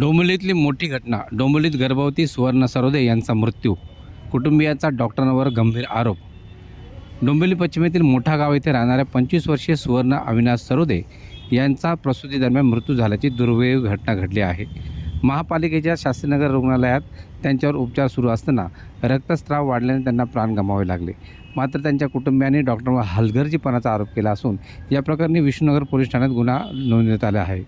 डोंबिवलीतली मोठी घटना डोंबिवलीत गर्भवती सुवर्ण सरोदे यांचा मृत्यू कुटुंबियाचा डॉक्टरांवर गंभीर आरोप. डोंबिवली पश्चिमेतील मोठा गाव येथे राहणाऱ्या पंचवीस वर्षीय सुवर्ण अविनाश सरोदे यांचा प्रसूतीदरम्यान मृत्यू झाल्याची दुर्दैवी घटना घडली आहे. महापालिकेच्या शास्त्रीनगर रुग्णालयात त्यांच्यावर उपचार सुरू असताना रक्तस्राव वाढल्याने त्यांना प्राण गमावे लागले. मात्र त्यांच्या कुटुंबियांनी डॉक्टरवर हलगर्जीपणाचा आरोप केला असून या प्रकरणी विष्णुनगर पोलीस ठाण्यात गुन्हा नोंदवण्यात आला आहे.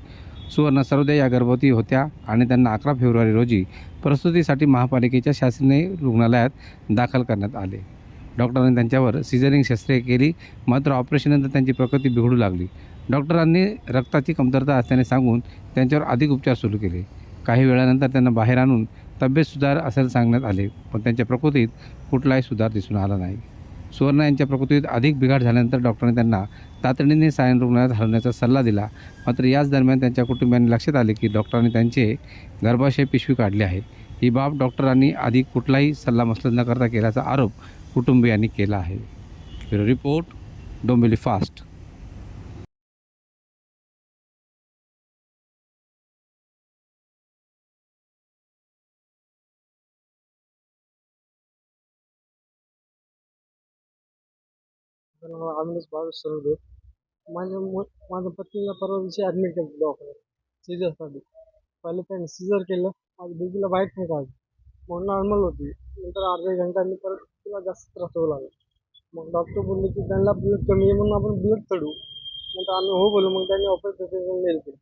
सुवर्ण सरोदे या गर्भवती होत्या आणि त्यांना अकरा फेब्रुवारी रोजी प्रसूतीसाठी महापालिकेच्या शासकीय रुग्णालयात दाखल करण्यात आले. डॉक्टरांनी त्यांच्यावर सिझरिंग शस्त्रे केली मात्र ऑपरेशननंतर त्यांची प्रकृती बिघडू लागली. डॉक्टरांनी रक्ताची कमतरता असल्याने सांगून त्यांच्यावर अधिक उपचार सुरू केले. काही वेळानंतर त्यांना बाहेर आणून तब्येत सुधार असेल सांगण्यात आले पण त्यांच्या प्रकृतीत कुठलाही सुधार दिसून आला नाही. सुवर्ण यांच्या प्रकृतीत अधिक बिघाड झाल्यानंतर डॉक्टरांनी त्यांना तातडीने सायन रुग्णालयात हलवण्याचा सल्ला दिला. मात्र याच दरम्यान त्यांच्या कुटुंबियांनी लक्षात आले की डॉक्टरांनी त्यांचे गर्भाशय पिशवी काढली आहे. ही बाब डॉक्टरांनी आधी कुठलाही सल्लामसलत न करता केल्याचा आरोप कुटुंबियांनी केला आहे. Bureau report Dombivli fast. माझं नाव अविनाश बावीस माझ्या मु माझ्या पत्नीला परवा दिवशी ॲडमिट केलं दवाखान्यात. सिजरसाठी पहिले त्यांनी सिजर केलं. माझ्या बेबीला बाहेर नाही काढली मग नॉर्मल होती. नंतर अर्ध्या घंटाने परत तिला जास्त त्रास होऊ लागला. मग डॉक्टर बोलले की त्यांना ब्लड कमी आहे म्हणून आपण ब्लड चढू नंतर आम्ही हो बोलू मग त्यांनी ऑपरेशन नेल केलं.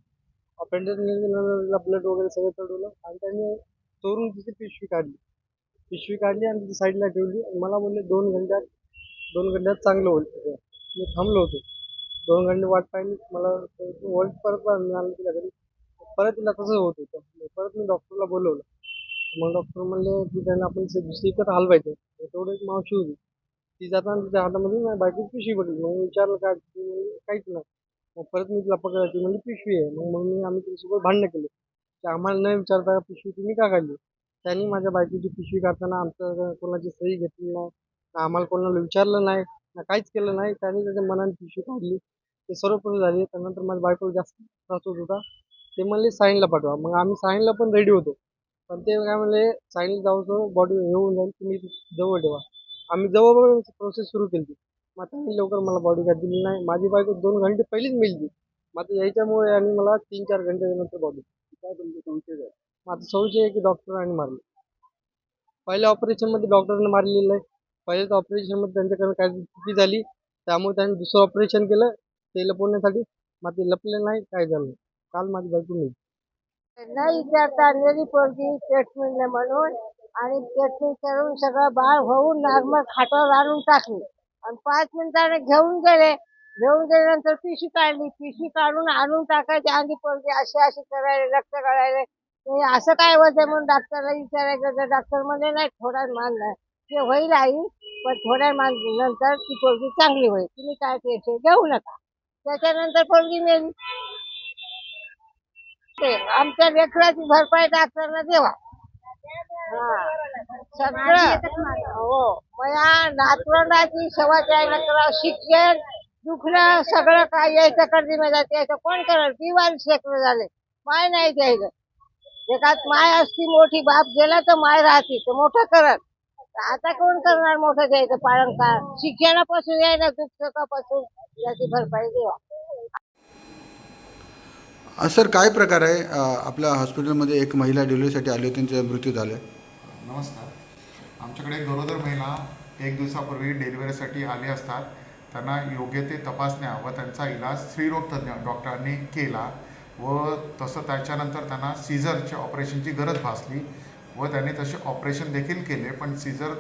ऑपरेशन नेल केल्यानंतर तिला ब्लड वगैरे सगळं चढवलं. आणि त्यांनी चोरून तिची पिशवी काढली. पिशवी काढली आणि तिची साईडला ठेवली. आणि मला बोलले दोन घंट्यात दोन घंट्यात चांगलं होईल मी थांबलो होतो. दोन घंटे वाट पाहिली. मला वर्ल्ड परत मिळालं तिला घरी. परत तिला तसंच होत होतं. परत मी डॉक्टरला बोलवलं. मग डॉक्टर म्हणले की त्यांना आपण दुसरीकडे हलवायचं तर तेवढं एक मावशी होती. ती जाताना तिच्या हातामध्ये माझ्या बायकोची पिशवी पडली. मग विचारलं काय? काहीच नाही. मग परत मी तिला पकडायची म्हणजे पिशवी आहे. मग मग मी आम्ही तिच्यासोबत भांडणं केले. की आम्हाला न विचारता पिशवी तुम्ही का काढली? त्यांनी माझ्या बायकोची पिशवी काढताना आमचं कोणाची सही घेतली नाही. आम्हाला कोणाला विचारलं नाही ना काहीच केलं नाही. त्यांनी त्याच्या मनाने पिशवी काढली. ते सर्व पण झाले. त्यानंतर माझ्या बायकोला जास्त त्रास होत होता. ते म्हणले साईनला पाठवा. मग आम्ही साईनला पण रेडी होतो. पण ते काय म्हणले साईनला जाऊ बॉडी येऊन जाईल तुम्ही जवळ ठेवा. आम्ही जवळ प्रोसेस सुरू केली. मग त्यांनी लवकर मला बॉडी काय दिली नाही. माझी बायको दोन घंटे पहिलीच मिळली मात्र याच्यामुळे आणि मला तीन चार घंट्यानंतर बॉडी काय तुमचे संशय आहे माझं संशय आहे की डॉक्टरांनी मारले. पहिल्या ऑपरेशनमध्ये डॉक्टरांनी मारलेलं आहे. पहिल्याच ऑपरेशनमध्ये त्यांच्याकडे काय चुकी झाली त्यामुळे त्यांनी दुसरं ऑपरेशन केलं ते लपवण्यासाठी. माती लपले नाही काय झालं काल माझी बायको मी नाही विचारता आणलेली पोरगी ट्रीटमेंटला म्हणून आणि ट्रीटमेंट करून सगळं बाळ होऊन नॉर्मल खाटावर आणून टाकली. आणि पाच मिनिटाने घेऊन गेले. घेऊन गेल्यानंतर पिशी काढली. पिशी काढून आणून टाकायची. आणि पोरगी अशी अशी करायला रक्त काढायला असं काय होतं म्हणून डॉक्टरला विचारायचं तर डॉक्टर म्हणजे नाही थोडा मान नाही. ते होईल आई पण थोड्या मान नंतर ती पोरगी चांगली होईल. तुम्ही काय टेन्शन घेऊ नका. त्याच्यानंतर पोरगी मेली. ते आमच्या लेकराची भरपाई डॉक्टरला देवा. हा. सगळं. हो. मया नातवंडाची शेवाच्या लेकरा शिक्षण दुखणं सगळं काय यायचं कर्ज मिळालं यायचं. कोण करल? दिवाळी शेकडं झाले. माय नाही द्यायचं. एकात माय असती मोठी बाप गेला तर माय राहते. तर मोठं करत आता कोण करणार मोठं द्यायचं पालन का शिक्षणापासून यायला दुःख सुखापासून याची भरपाई देवा. अ, सर काय प्रकार आहे? अ, आपल्या हॉस्पिटलमध्ये एक महिला डिलिव्हरीसाठी आली होती त्यांचा मृत्यू झाला नमस्कार. आमच्याकडे गरोदर महिला एक दिवसापूर्वी डिलिव्हरीसाठी आले असतात. त्यांना योग्य ते तपासण्या व त्यांचा इलाज स्त्रीरोग तज्ज्ञ डॉक्टरांनी केला व तसं त्याच्यानंतर त्यांना सीझरच्या ऑपरेशनची गरज भासली. व त्यांनी तसे ऑपरेशन देखील केले पण सीझर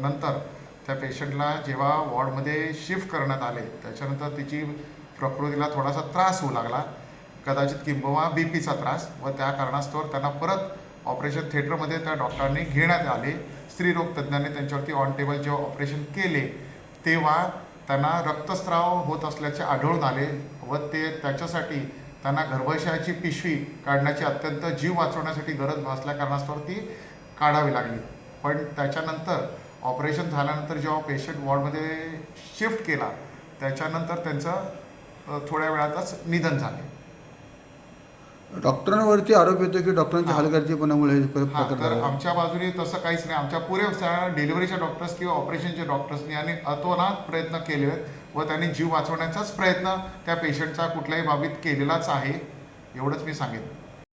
नंतर त्या पेशंटला जेव्हा वॉर्डमध्ये शिफ्ट करण्यात आले त्याच्यानंतर तिची प्रकृतीला थोडासा त्रास होऊ लागला. कदाचित किंबवा बी पीचा त्रास व त्या कारणास्तव त्यांना परत ऑपरेशन थिएटरमध्ये त्या डॉक्टरांनी घेण्यात आले. स्त्रीरोग तज्ज्ञांनी त्यांच्यावरती ऑन टेबल जेव्हा ऑपरेशन केले तेव्हा त्यांना रक्तस्राव होत असल्याचे आढळून आले व ते त्याच्यासाठी त्यांना गर्भाशयाची पिशवी काढण्याची अत्यंत जीव वाचवण्यासाठी गरज भासल्या कारणास्तव ती काढावी लागली. पण त्याच्यानंतर ऑपरेशन झाल्यानंतर जेव्हा पेशंट वॉर्डमध्ये शिफ्ट केला त्याच्यानंतर त्यांचं थोड्या वेळातच निधन झाले. डॉक्टरांवरती आरोप येतो की डॉक्टरांच्या हलगर्जीपणामुळे हे प्र- हा प्रकार तर झाला. आमच्या बाजूने तसं काहीच नाही. आमच्या पुरेशा डिलिव्हरीच्या डॉक्टर्स किंवा ऑपरेशनच्या डॉक्टर्सनी आणि अतोनात प्रयत्न केले आहेत व त्यांनी जीव वाचवण्याचाच प्रयत्न त्या पेशंटचा कुठल्याही बाबतीत केलेलाच आहे एवढंच मी सांगेन.